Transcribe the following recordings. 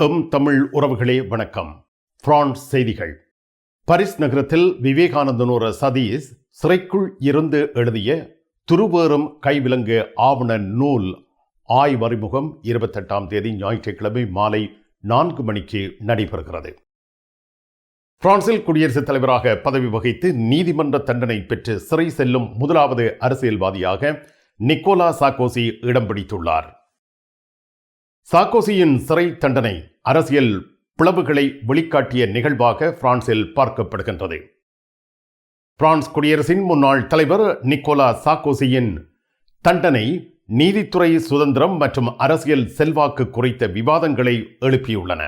M Tamil உறவுகளே வணக்கம். France செய்திகள். பரிஸ் நகரத்தில் விவேகானந்தனோர சதீஷ் சிறைக்குள் இருந்து எழுதிய துருவேறும் கைவிலங்கு ஆவண நூல் ஆய்வறிமுகம் இருபத்தெட்டாம் தேதி ஞாயிற்றுக்கிழமை மாலை நான்கு மணிக்கு நடைபெறுகிறது. பிரான்சில் குடியரசுத் தலைவராக பதவி வகித்து நீதிமன்ற தண்டனை பெற்று சிறை செல்லும் முதலாவது அரசியல்வாதியாக நிக்கோலா சாக்கோசி இடம் பிடித்துள்ளார். சாக்கோசியின் சிறை தண்டனை அரசியல் பிளவுகளை வெளிக்காட்டிய நிகழ்வாக பிரான்சில் பார்க்கப்படுகின்றது. பிரான்ஸ் குடியரசின் முன்னாள் தலைவர் நிக்கோலா சாக்கோசியின் தண்டனை நீதித்துறை சுதந்திரம் மற்றும் அரசியல் செல்வாக்கு குறித்த விவாதங்களை எழுப்பியுள்ளன.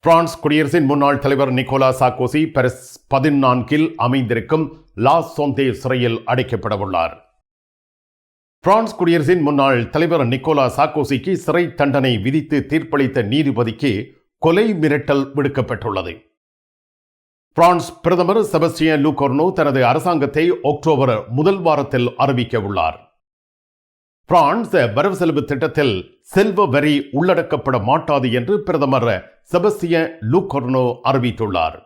பிரான்ஸ் குடியரசின் முன்னாள் தலைவர் நிக்கோலா சாக்கோசி பரிஸ் பதினான்கில் அமைந்திருக்கும் லா சோந்தே சிறையில் அடைக்கப்படவுள்ளார். பிரான்ஸ் குடியரசின் முன்னாள் தலைவர் நிக்கோலா சாக்கோசிக்கு சிறை தண்டனை விதித்து தீர்ப்பளித்த நீதிபதிக்கு கொலை மிரட்டல் விடுக்கப்பட்டுள்ளது. பிரான்ஸ் பிரதமர் செபஸ்டியன் லூகோர்னோ தனது அரசாங்கத்தை அக்டோபர் முதல் வாரத்தில் அறிவிக்க உள்ளார். பிரான்ஸ் வரவு செலவு திட்டத்தில் செல்வ வரி உள்ளடக்கப்பட மாட்டாது என்று பிரதமர் செபஸ்டியன் லூகோர்னோ அறிவித்துள்ளார்.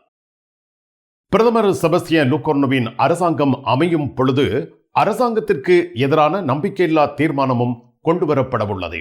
பிரதமர் செபஸ்டியன் லூகோர்னோவின் அரசாங்கம் அமையும் பொழுது அரசாங்கத்திற்கு எதிரான நம்பிக்கையில்லா தீர்மானமும் கொண்டுவரப்படவுள்ளது.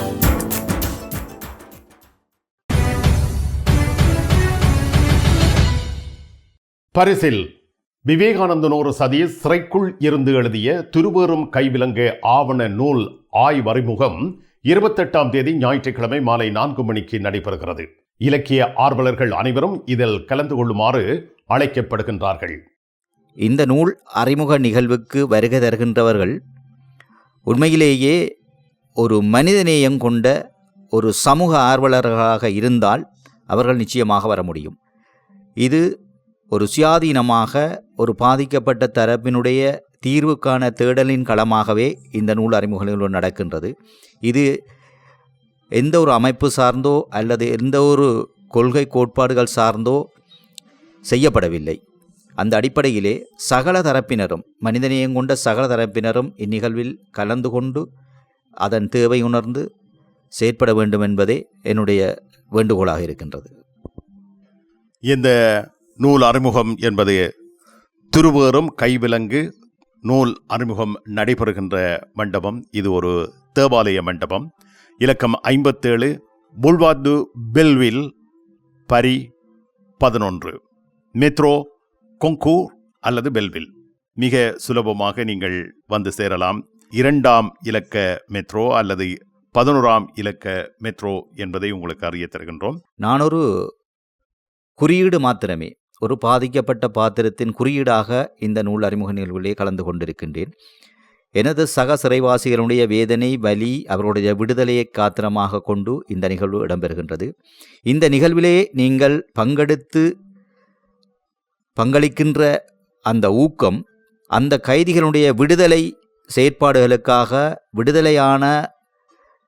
பரிசில் விவேகானந்தனோர் சதீஷ் சிறைக்குள் இருந்து எழுதிய திருவேறும் கைவிலங்கு ஆவண நூல் ஆய்வறிமுகம் இருபத்தெட்டாம் தேதி ஞாயிற்றுக்கிழமை மாலை நான்கு மணிக்கு நடைபெறுகிறது. இலக்கிய ஆர்வலர்கள் அனைவரும் இதில் கலந்து கொள்ளுமாறு அழைக்கப்படுகின்றார்கள். இந்த நூல் அறிமுக நிகழ்வுக்கு வருகை தருகின்றவர்கள் உண்மையிலேயே ஒரு மனிதநேயம் கொண்ட ஒரு சமூக ஆர்வலர்களாக இருந்தால் அவர்கள் நிச்சயமாக வர முடியும். இது ஒரு சுயாதீனமாக ஒரு பாதிக்கப்பட்ட தரப்பினுடைய தீர்வுக்கான தேடலின் களமாகவே இந்த நூல் அறிமுகங்கள் நடக்கின்றது. இது எந்த ஒரு அமைப்பு சார்ந்தோ அல்லது எந்த ஒரு கொள்கை கோட்பாடுகள் சார்ந்தோ செய்யப்படவில்லை. அந்த அடிப்படையிலே சகல தரப்பினரும் மனிதநேயம் கொண்ட சகல தரப்பினரும் இந்நிகழ்வில் கலந்து கொண்டு அதன் தேவை உணர்ந்து செயற்பட வேண்டும் என்பதே என்னுடைய வேண்டுகோளாக இருக்கின்றது. இந்த நூல் அறிமுகம் என்பது திருவேறும் கைவிலங்கு நூல் அறிமுகம் நடைபெறுகின்ற மண்டபம். இது ஒரு தேவாலய மண்டபம். இலக்கம் ஐம்பத்தேழு புல்வாது பெல்வில் பரி பதினொன்று. மெட்ரோ கொங்கூர் அல்லது பெல்வில். மிக சுலபமாக நீங்கள் வந்து சேரலாம். இரண்டாம் இலக்க மெட்ரோ அல்லது பதினோராம் இலக்க மெட்ரோ என்பதை உங்களுக்கு அறிய தருகின்றோம். நான் ஒரு குறியீடு மாத்திரமே. ஒரு பாதிக்கப்பட்ட பாத்திரத்தின் குறியீடாக இந்த நூல் அறிமுக நிகழ்வுகளே கலந்து கொண்டிருக்கின்றேன். எனது சக சிறைவாசிகளுடைய வேதனை வலி அவருடைய விடுதலையை காத்திரமாக கொண்டு இந்த நிகழ்வு இடம்பெறுகின்றது. இந்த நிகழ்விலே நீங்கள் பங்கெடுத்து பங்களிக்கின்ற அந்த ஊக்கம் அந்த கைதிகளுடைய விடுதலை செயற்பாடுகளுக்காக விடுதலையான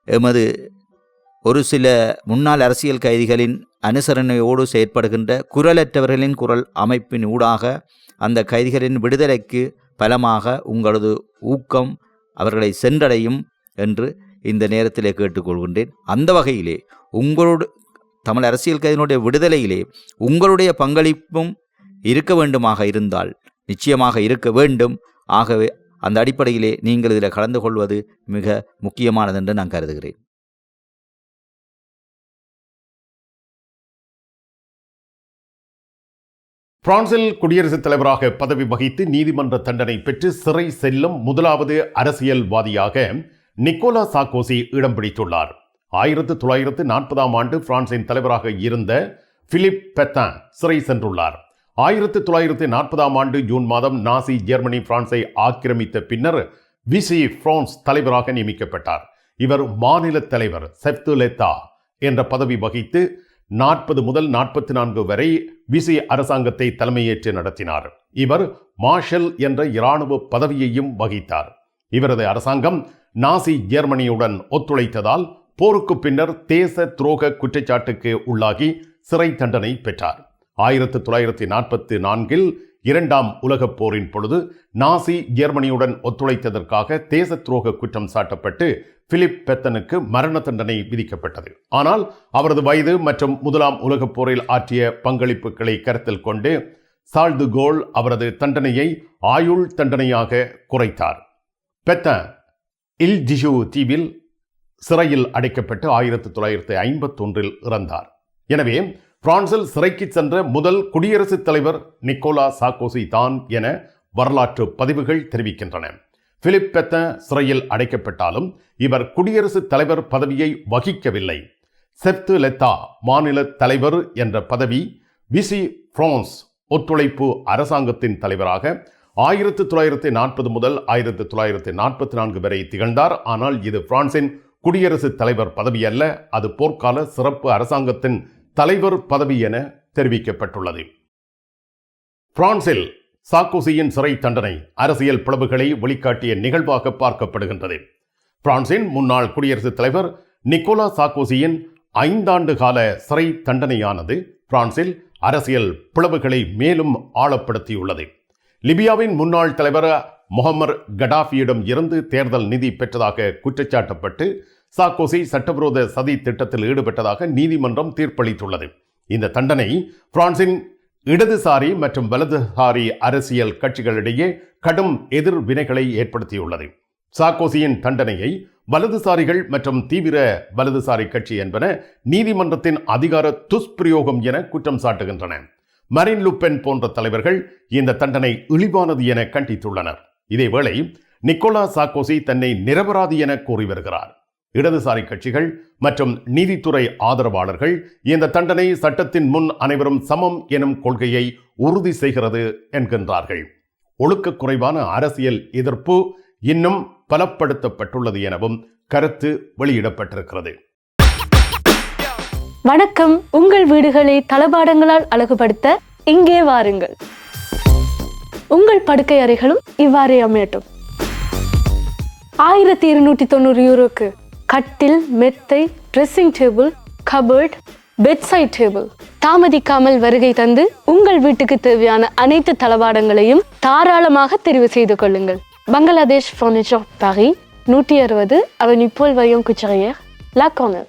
எமது ஒரு சில முன்னாள் அரசியல் கைதிகளின் அனுசரணையோடு செயற்படுகின்ற குரலற்றவர்களின் குரல் அமைப்பின் ஊடாக அந்த கைதிகளின் விடுதலைக்கு பலமாக உங்களது ஊக்கம் அவர்களை சென்றடையும் என்று இந்த நேரத்திலே கேட்டுக்கொள்கின்றேன். அந்த வகையிலே உங்களோடு தமிழ் அரசியல் கைதியினுடைய விடுதலையிலே உங்களுடைய பங்களிப்பும் இருக்க வேண்டுமாக இருந்தால் நிச்சயமாக இருக்க வேண்டும். ஆகவே அந்த அடிப்படையிலே நீங்கள் இதில் கலந்து கொள்வது மிக முக்கியமானது என்று நான் கருதுகிறேன். பிரான்சில் குடியரசுத் தலைவராக பதவி வகித்து நீதிமன்ற தண்டனை பெற்று சிறை செல்லும் முதலாவது அரசியல்வாதியாக நிக்கோலா சாக்கோசி இடம் பிடித்துள்ளார். ஆயிரத்து தொள்ளாயிரத்து நாற்பதாம் ஆண்டு பிரான்சின் தலைவராக இருந்த பிலிப் பெத்தான் சிறை சென்றுள்ளார். ஆயிரத்து தொள்ளாயிரத்து நாற்பதாம் ஆண்டு ஜூன் மாதம் நாசி ஜெர்மனி பிரான்சை ஆக்கிரமித்த பின்னர் விசி பிரான்ஸ் தலைவராக நியமிக்கப்பட்டார். இவர் மாநில தலைவர் செப்துலெத்தா என்ற பதவி வகித்து நாற்பது முதல் நாற்பத்தி நான்கு வரை விசி அரசாங்கத்தை தலைமையேற்று நடத்தினார். இவர் மார்ஷல் என்ற இராணுவ பதவியையும் வகித்தார். இவரது அரசாங்கம் நாசி ஜெர்மனியுடன் ஒத்துழைத்ததால் போருக்கு பின்னர் தேச துரோக குற்றச்சாட்டுக்கு உள்ளாகி சிறை தண்டனை பெற்றார். ஆயிரத்தி தொள்ளாயிரத்தி நாற்பத்தி நான்கில் இரண்டாம் உலகப் போரின் பொழுது நாசி ஜெர்மனியுடன் ஒத்துழைத்ததற்காக தேச துரோக குற்றம் சாட்டப்பட்டு பிலிப் பெத்தனுக்கு மரண தண்டனை விதிக்கப்பட்டது. ஆனால் அவரது வயது மற்றும் முதலாம் உலகப் போரில் ஆற்றிய பங்களிப்புகளை கருத்தில் கொண்டு சால்து கோல் அவரது தண்டனையை ஆயுள் தண்டனையாக குறைத்தார். பெத்தன் இல் ஜிஷு தீவில் சிறையில் அடைக்கப்பட்டு ஆயிரத்தி தொள்ளாயிரத்தி ஐம்பத்தொன்றில் இறந்தார். எனவே பிரான்சில் சிறைக்கு சென்ற முதல் குடியரசுத் தலைவர் நிக்கோலா சாக்கோசி தான் என வரலாற்று பதிவுகள் தெரிவிக்கின்றன. பிலிப் பெத்த சிறையில் அடைக்கப்பட்டாலும் இவர் குடியரசுத் தலைவர் பதவியை வகிக்கவில்லை. செப்து லெத்தா மாநில தலைவர் என்ற பதவி விசி பிரான்ஸ் ஒத்துழைப்பு அரசாங்கத்தின் தலைவராக ஆயிரத்தி தொள்ளாயிரத்தி நாற்பது முதல் ஆயிரத்தி தொள்ளாயிரத்தி நாற்பத்தி நான்கு வரை திகழ்ந்தார். ஆனால் இது பிரான்சின் குடியரசுத் தலைவர் பதவி அல்ல அது போர்க்கால சிறப்பு அரசாங்கத்தின் தலைவர் பதவி என தெரிவிக்கப்பட்டுள்ளது. பிரான்சில் சாக்கோசியின் சிறை தண்டனை அரசியல் பிளவுகளை வெளிக்காட்டிய நிகழ்வாக பார்க்கப்படுகின்றது. பிரான்சின் முன்னாள் குடியரசுத் தலைவர் நிக்கோலா சாக்கோசியின் ஐந்தாண்டு கால சிறை தண்டனையானது பிரான்சில் அரசியல் பிளவுகளை மேலும் ஆழப்படுத்தியுள்ளது. லிபியாவின் முன்னாள் தலைவர் முகமர் கடாஃபியிடம் இருந்து தேர்தல் நிதி பெற்றதாக குற்றச்சாட்டப்பட்டு சாக்கோசி சட்டவிரோத சதி திட்டத்தில் ஈடுபட்டதாக நீதிமன்றம் தீர்ப்பளித்துள்ளது. இந்த தண்டனை பிரான்சின் இடதுசாரி மற்றும் வலதுசாரி அரசியல் கட்சிகளிடையே கடும் எதிர்வினைகளை ஏற்படுத்தியுள்ளது. சாக்கோசியின் தண்டனையை வலதுசாரிகள் மற்றும் தீவிர வலதுசாரி கட்சி என்பன நீதிமன்றத்தின் அதிகார துஷ்பிரயோகம் என குற்றம் சாட்டுகின்றன. மரின் லுப்பென் போன்ற தலைவர்கள் இந்த தண்டனை இழிவானது என கண்டித்துள்ளனர். இதேவேளை நிக்கோலா சாக்கோசி தன்னை நிரபராதி என கூறி வருகிறார். இடதுசாரி கட்சிகள் மற்றும் நீதித்துறை ஆதரவாளர்கள் இந்த தண்டனை சட்டத்தின் முன் அனைவரும் சமம் எனும் கொள்கையை உறுதி செய்கிறது என்கின்றார்கள். ஒழுக்க குறைவான அரசியல் எதிர்ப்பு இன்னும் பலப்படுத்தப்பட்டுள்ளது எனவும் கருத்து வெளியிடப்பட்டிருக்கிறது. வணக்கம். உங்கள் வீடுகளை தளபாடங்களால் அழகுபடுத்த இங்கே வாருங்கள். உங்கள் படுக்கை அறைகளும் இவ்வாறே அமையட்டும். ஆயிரத்தி இருநூற்றி தொண்ணூறு யூரோக்கு கட்டில் மெத்தை dressing table cupboard bedside table தாமதிக்காமல் வருகை தந்து உங்கள் வீட்டுக்கு தேவையான அனைத்து தளபாடங்களையும் தாராளமாக தெரிவு செய்து கொள்ளுங்கள். பங்களாதேஷ் ஃபர்னிச்சர் பாரி நூற்றி அறுபது அவன் இப்போல் வயம் குச்சரையர் லா கார்னர்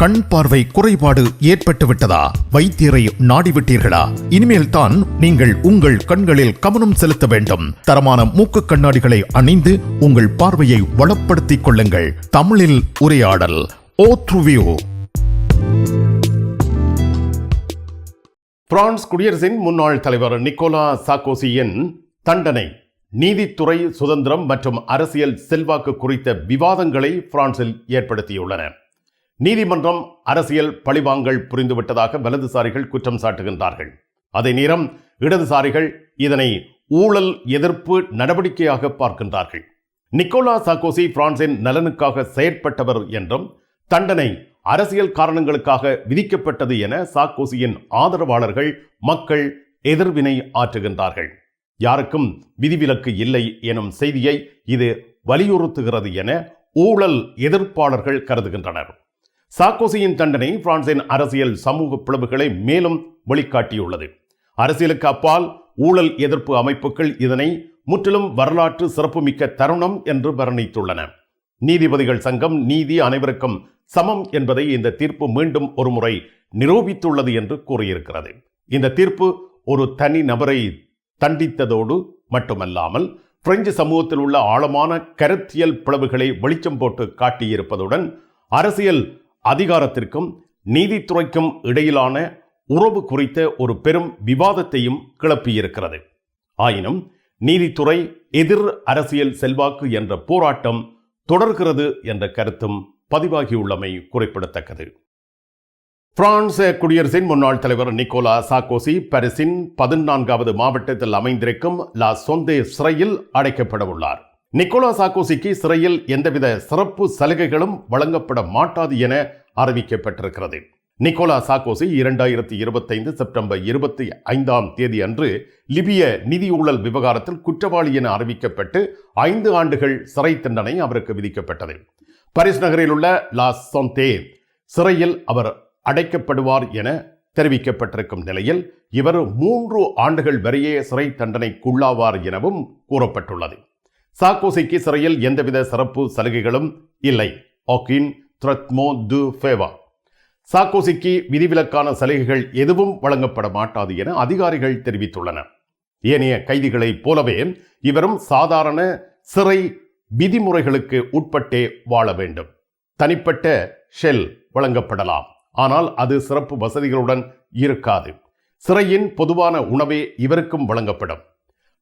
கண் பார்வை குறைபாடு ஏற்பட்டு விட்டதா வைத்தியரை நாடிவிட்டீர்களா? இனிமேல் தான் நீங்கள் உங்கள் கண்களில் கவனம் செலுத்த வேண்டும். தரமான மூக்கு கண்ணாடிகளை அணிந்து உங்கள் பார்வையை வளப்படுத்திக் கொள்ளுங்கள். தமிழில் உரையாடல் ஓத்ருவியோ பிரான்ஸ் குடியரசின் முன்னாள் தலைவர் நிக்கோலா சாக்கோசியின் தண்டனை நீதித்துறை சுதந்திரம் மற்றும் அரசியல் செல்வாக்கு குறித்த விவாதங்களை பிரான்சில் ஏற்படுத்தியுள்ளன. நீதிமன்றம் அரசியல் பழிவாங்கல் புரிந்துவிட்டதாக வலதுசாரிகள் குற்றம் சாட்டுகின்றார்கள். அதே நேரம் இடதுசாரிகள் இதனை ஊழல் எதிர்ப்பு நடவடிக்கையாக பார்க்கின்றார்கள். நிக்கோலா சாக்கோசி பிரான்சின் நலனுக்காக செயற்பட்டவர் என்றும் தண்டனை அரசியல் காரணங்களுக்காக விதிக்கப்பட்டது என சாக்கோசியின் ஆதரவாளர்கள் மக்கள் எதிர்வினை ஆற்றுகின்றார்கள். யாருக்கும் விதிவிலக்கு இல்லை எனும் செய்தியை இது வலியுறுத்துகிறது என ஊழல் எதிர்ப்பாளர்கள் கருதுகின்றனர். சாக்கோசியின் தண்டனை பிரான்சின் அரசியல் சமூக பிளவுகளை மேலும் வெளிக்காட்டியுள்ளது அரசியலுக்கு அப்பால் ஊழல் எதிர்ப்பு அமைப்புகள் இதனை முற்றிலும் வரலாற்று சிறப்புமிக்க தருணம் என்று வர்ணித்துள்ளன. நீதிபதிகள் சங்கம் நீதி அனைவருக்கும் சமம் என்பதை இந்த தீர்ப்பு மீண்டும் ஒருமுறை நிரூபித்துள்ளது என்று கூறியிருக்கிறது. இந்த தீர்ப்பு ஒரு தனி நபரை தண்டித்ததோடு மட்டுமல்லாமல் பிரெஞ்சு சமூகத்தில் உள்ள ஆழமான கருத்தியல் பிளவுகளை வெளிச்சம் போட்டு காட்டியிருப்பதுடன் அரசியல் அதிகாரத்திற்கும் நீதித்துறைக்கும் இடையிலான உறவு குறித்த ஒரு பெரும் விவாதத்தையும் கிளப்பியிருக்கிறது. ஆயினும் நீதித்துறை எதிர் அரசியல் செல்வாக்கு என்ற போராட்டம் தொடர்கிறது என்ற கருத்தும் பதிவாகியுள்ளமை குறிப்பிடத்தக்கது. பிரான்ஸ் குடியரசின் முன்னாள் தலைவர் நிக்கோலா சாக்கோசி பாரிஸின் பதினான்காவது மாவட்டத்தில் அமைந்திருக்கும் லா சொந்தே சிறையில் அடைக்கப்பட உள்ளார் நிக்கோலா சாக்கோசிக்கு சிறையில் எந்தவித சிறப்பு சலுகைகளும் வழங்கப்பட மாட்டாது என அறிவிக்கப்பட்டிருக்கிறது. நிக்கோலா சாக்கோசி இரண்டாயிரத்தி இருபத்தைந்து செப்டம்பர் இருபத்தி ஐந்தாம் தேதி அன்று லிபிய நிதி ஊழல் விவகாரத்தில் குற்றவாளி என அறிவிக்கப்பட்டு ஐந்து ஆண்டுகள் சிறை தண்டனை அவருக்கு விதிக்கப்பட்டது. பாரிஸ் நகரில் உள்ள லா சொந்தே சிறையில் அவர் அடைக்கப்படுவார் என தெரிவிக்கப்பட்டிருக்கும் நிலையில் இவர் மூன்று ஆண்டுகள் வரையே சிறை தண்டனைக்குள்ளாவார் எனவும் கூறப்பட்டுள்ளது. சாக்கோசிக்கு சிறையில் எந்தவித சிறப்பு சலுகைகளும் இல்லை. ஆக்கின் த்ரத்மோ து ஃபேவா. சாக்கோசிக்கு விதிவிலக்கான சலுகைகள் எதுவும் வழங்கப்பட மாட்டாது என அதிகாரிகள் தெரிவித்துள்ளனர் ஏனைய கைதிகளைப் போலவே இவரும் சாதாரண சிறை விதிமுறைகளுக்கு உட்பட்டே வாழ வேண்டும். தனிப்பட்ட ஷெல் வழங்கப்படலாம். ஆனால் அது சிறப்பு வசதிகளுடன் இருக்காது. சிறையின் பொதுவான உணவே இவருக்கும் வழங்கப்படும்.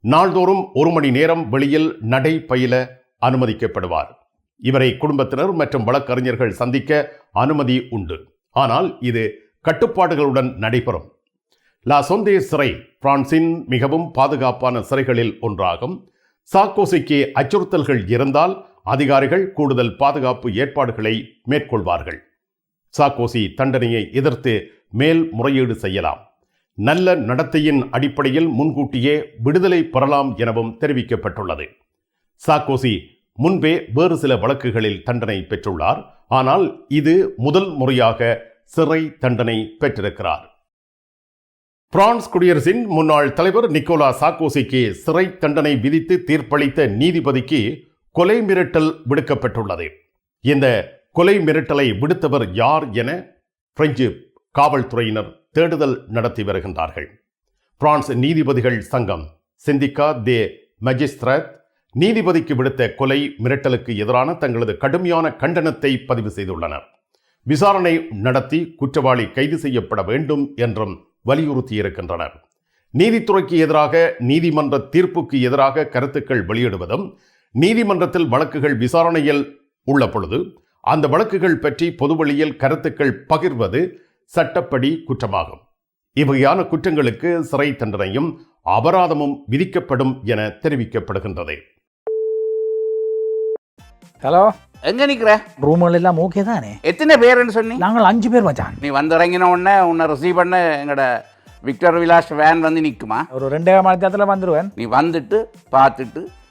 நாள்தோறும் ஒரு மணி நேரம் வெளியில் நடை பயில அனுமதிக்கப்படுவார். இவரை குடும்பத்தினர் மற்றும் வழக்கறிஞர்கள் சந்திக்க அனுமதி உண்டு. ஆனால் இது கட்டுப்பாடுகளுடன் நடைபெறும். லா சொந்தே சிறை பிரான்சின் மிகவும் பாதுகாப்பான சிறைகளில் ஒன்றாகும். சாக்கோசிக்கு அச்சுறுத்தல்கள் இருந்தால் அதிகாரிகள் கூடுதல் பாதுகாப்பு ஏற்பாடுகளை மேற்கொள்வார்கள். சாக்கோசி தண்டனையை எதிர்த்து மேல் முறையீடு செய்யலாம். நல்ல நடத்தையின் அடிப்படையில் முன்கூட்டியே விடுதலை பெறலாம் எனவும் தெரிவிக்கப்பட்டுள்ளது. சாக்கோசி முன்பே வேறு சில வழக்குகளில் தண்டனை பெற்றுள்ளார். ஆனால் இது முதல் முறையாக சிறை தண்டனை பெற்றிருக்கிறார். பிரான்ஸ் குடியரசின் முன்னாள் தலைவர் நிக்கோலா சாக்கோசிக்கு சிறை தண்டனை விதித்து தீர்ப்பளித்த நீதிபதிக்கு கொலை மிரட்டல் விடுக்கப்பட்டுள்ளது. இந்த கொலை மிரட்டலை விடுத்தவர் யார் என பிரெஞ்சு காவல்துறையினர் தேடுதல் நடத்தி வருகின்றார்கள். பிரான்ஸ் நீதிபதிகள் சங்கம் சிந்திகா தே மஜிஸ்திரத் நீதிபதிக்கு விடுத்த கொலை மிரட்டலுக்கு எதிரான தங்களது கடுமையான கண்டனத்தை பதிவு செய்துள்ளனர். விசாரணை நடத்தி குற்றவாளி கைது செய்யப்பட வேண்டும் என்றும் வலியுறுத்தியிருக்கின்றனர். நீதித்துறைக்கு எதிராக நீதிமன்ற தீர்ப்புக்கு எதிராக கருத்துக்கள் வெளியிடுவதும் நீதிமன்றத்தில் வழக்குகள் விசாரணையில் உள்ள பொழுது அந்த வழக்குகள் பற்றி பொதுவெளியில் கருத்துக்கள் பகிர்வது சட்டப்படி குற்றமாகும். இவ்வகையான குற்றங்களுக்கு சிறை தண்டனையும் அபராதமும் விதிக்கப்படும் என தெரிவிக்கப்படுகின்றது. ஹலோ? எங்க நிக்கிற? ரூம்கள் எல்லாம் ஓகே தானே? எத்தனை பேருன்னு சொன்னி? நாங்கள் அஞ்சு பேர் மச்சான். நீ வந்து இறங்கின உடனே உன்னை ரிசீவ் பண்ண எங்கட விக்டர் விலாஸ் வேன் வந்து நிற்குமா ஒரு ரெண்டே மணி நேரத்தில் வந்துடுவேன் நீ வந்துட்டு பார்த்துட்டு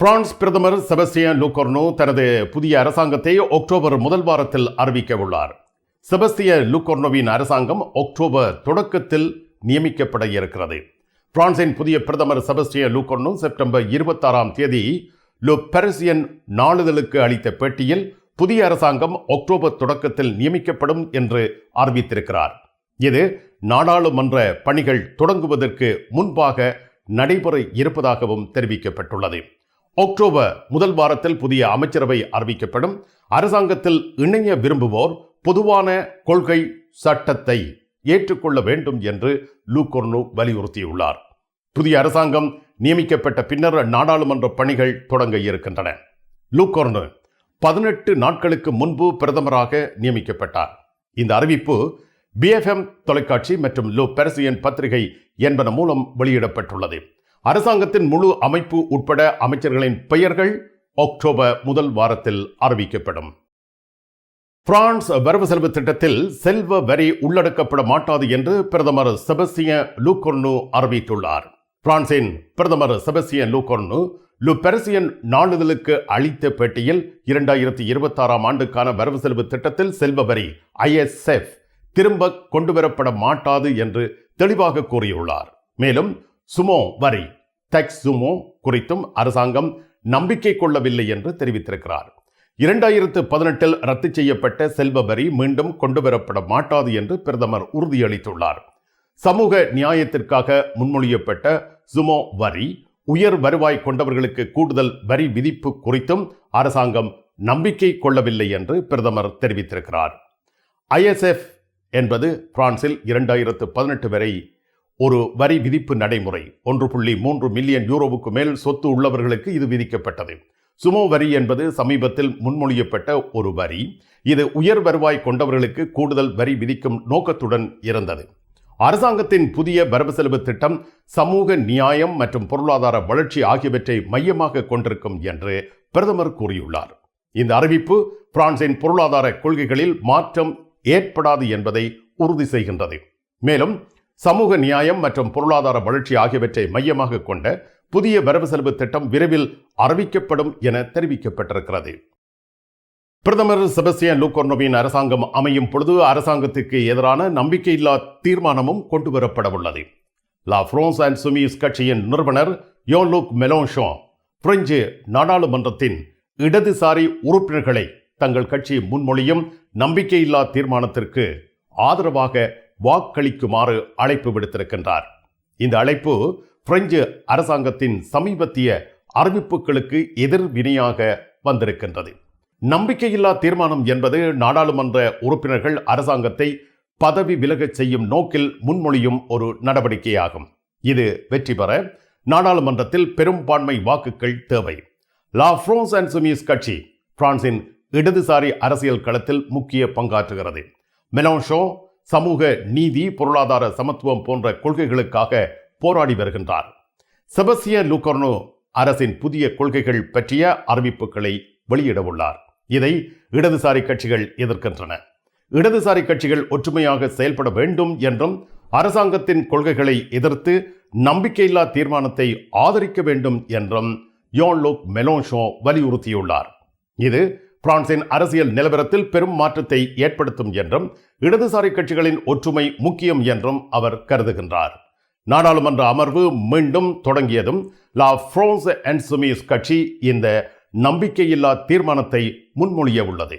பிரான்ஸ் பிரதமர் செபஸ்டியன் லூகோர்னோ தனது புதிய அரசாங்கத்தை அக்டோபர் முதல் வாரத்தில் அறிவிக்க உள்ளார். செபஸ்டியன் லூகோர்னோவின் அரசாங்கம் அக்டோபர் தொடக்கத்தில் நியமிக்கப்பட இருக்கிறது. பிரான்சின் புதிய பிரதமர் செபஸ்டியன் லூகோர்னோ செப்டம்பர் இருபத்தாறாம் தேதி லு பெரசியன் நாளிதழுக்கு அளித்த பேட்டியில் புதிய அரசாங்கம் அக்டோபர் தொடக்கத்தில் நியமிக்கப்படும் என்று அறிவித்திருக்கிறார். இது நாடாளுமன்ற பணிகள் தொடங்குவதற்கு முன்பாக நடைபெற இருப்பதாகவும் தெரிவிக்கப்பட்டுள்ளது. அக்டோபர் முதல் வாரத்தில் புதிய அமைச்சரவை அறிவிக்கப்படும். அரசாங்கத்தில் இணைய விரும்புவோர் பொதுவான கொள்கை சட்டத்தை ஏற்றுக்கொள்ள வேண்டும் என்று லூகோர்னு வலியுறுத்தியுள்ளார். புதிய அரசாங்கம் நியமிக்கப்பட்ட பின்னர் நாடாளுமன்ற பணிகள் தொடங்க இருக்கின்றன. லூகோர்னு பதினெட்டு நாட்களுக்கு முன்பு பிரதமராக நியமிக்கப்பட்டார். இந்த அறிவிப்பு பிஎஃப்எம் தொலைக்காட்சி மற்றும் லோ பெர்சியன் பத்திரிகை என்பன மூலம் வெளியிடப்பட்டுள்ளது. அரசாங்கத்தின் முழு அமைப்பு உட்பட அமைச்சர்களின் பெயர்கள் அக்டோபர் முதல் வாரத்தில் அறிவிக்கப்படும். பிரான்ஸ் வரவு செலவு திட்டத்தில் செல்வ வரி உள்ளடக்கப்பட மாட்டாது என்று பிரதமர் செபஸ்டிய லூகொர்னு அறிவித்துள்ளார். பிரான்சின் பிரதமர் செபஸ்டியன் லூகொர்னு லு பெர்சியன் நாளிதழுக்கு அளித்த பேட்டியில் இரண்டாயிரத்தி இருபத்தாறாம் ஆண்டுக்கான வரவு செலவு திட்டத்தில் செல்வ வரி ஐஎஸ்எஃப் திரும்ப கொண்டுவரப்பட மாட்டாது என்று தெளிவாக கூறியுள்ளார். மேலும் சுமோ வரி. டெக்ஸ் சுமோ குறித்தும் அரசாங்கம் நம்பிக்கை கொள்ளவில்லை என்று தெரிவித்திருக்கிறார். இரண்டாயிரத்து பதினெட்டில் ரத்து செய்யப்பட்ட செல்வ வரி மீண்டும் கொண்டுவரப்பட மாட்டாது என்று பிரதமர் உறுதியளித்துள்ளார். சமூக நியாயத்திற்காக முன்மொழியப்பட்ட சுமோ வரி உயர் வருவாய் கொண்டவர்களுக்கு கூடுதல் வரி விதிப்பு குறித்தும் அரசாங்கம் நம்பிக்கை கொள்ளவில்லை என்று பிரதமர் தெரிவித்திருக்கிறார். ஐஎஸ்எஃப் என்பது பிரான்சில் இரண்டாயிரத்து பதினெட்டு வரை ஒரு வரி விதிப்பு நடைமுறை. ஒன்று புள்ளி மூன்று மில்லியன் யூரோவுக்கு மேல் சொத்து உள்ளவர்களுக்கு இது விதிக்கப்பட்டது. சுமோ வரி என்பது சமீபத்தில் முன்மொழியப்பட்ட ஒரு வரி. இது உயர் வருவாய் கொண்டவர்களுக்கு கூடுதல் வரி விதிக்கும் நோக்கத்துடன் இருந்தது. அரசாங்கத்தின் புதிய வரவு செலவு திட்டம் சமூக நியாயம் மற்றும் பொருளாதார வளர்ச்சி ஆகியவற்றை மையமாக கொண்டிருக்கும் என்று பிரதமர் கூறியுள்ளார். இந்த அறிவிப்பு பிரான்சின் பொருளாதார கொள்கைகளில் மாற்றம் ஏற்படாது என்பதை உறுதி செய்கின்றது. மேலும் சமூக நியாயம் மற்றும் பொருளாதார வளர்ச்சி ஆகியவற்றை மையமாக கொண்ட புதிய வரவு செலவு திட்டம் விரைவில் அறிவிக்கப்படும் என தெரிவிக்கப்பட்டிருக்கிறது. பிரதமர் செபஸ்டியன் லூகோர்னோவின் அரசாங்கம் அமையும் பொழுது அரசாங்கத்துக்கு எதிரான நம்பிக்கையில்லா தீர்மானமும் கொண்டு வரப்படவுள்ளது லா ஃப்ரோன்ஸ் அண்ட் சுமிஸ் கட்சியின் நிறுவனர் யோன் லூக் மெலோன்ஷோ பிரெஞ்சு நாடாளுமன்றத்தின் இடதுசாரி உறுப்பினர்களை தங்கள் கட்சி முன்மொழியும் நம்பிக்கையில்லா தீர்மானத்திற்கு ஆதரவாக வாக்களிக்குமாறு அழைப்பு விடுத்திருக்கின்றார். இந்த அழைப்பு பிரெஞ்சு அரசாங்கத்தின் சமீபத்திய அறிவிப்புகளுக்கு எதிர்வினையாக வந்திருக்கின்றது. நம்பிக்கையில்லா தீர்மானம் என்பது நாடாளுமன்ற உறுப்பினர்கள் அரசாங்கத்தை பதவி விலகச் செய்யும் நோக்கில் முன்மொழியும் ஒரு நடவடிக்கையாகும். இது வெற்றி பெற நாடாளுமன்றத்தில் பெரும்பான்மை வாக்குகள் தேவை. லா ஃப்ரோன்ஸ் அண்ட் சுமீஸ் கட்சி பிரான்சின் இடதுசாரி அரசியல் களத்தில் முக்கிய பங்காற்றுகிறது. மெலோஷோ சமூக நீதி பொருளாதார சமத்துவம் போன்ற கொள்கைகளுக்காக போராடி வருகின்றார். செபஸ்டிய லூகர்னோ அரசின் புதிய கொள்கைகள் பற்றிய அறிவிப்புகளை வெளியிடவுள்ளார் இதை இடதுசாரி கட்சிகள் எதிர்க்கின்றன. இடதுசாரி கட்சிகள் ஒற்றுமையாக செயல்பட வேண்டும் என்றும் அரசாங்கத்தின் கொள்கைகளை எதிர்த்து நம்பிக்கையில்லா தீர்மானத்தை ஆதரிக்க வேண்டும் என்றும் யோன் லோக் மெலோன்ஷோ வலியுறுத்தியுள்ளார். இது பிரான்சின் அரசியல் நிலவரத்தில் பெரும் மாற்றத்தை ஏற்படுத்தும் என்றும் இடதுசாரி கட்சிகளின் ஒற்றுமை முக்கியம் என்றும் அவர் கருதுகின்றார். நாடாளுமன்ற அமர்வு மீண்டும் தொடங்கியதும் லா ஃப்ரோன்ஸ் அண்ட் சுமீஸ் கட்சி இந்த நம்பிக்கையில்லா தீர்மானத்தை முன்மொழிய உள்ளது.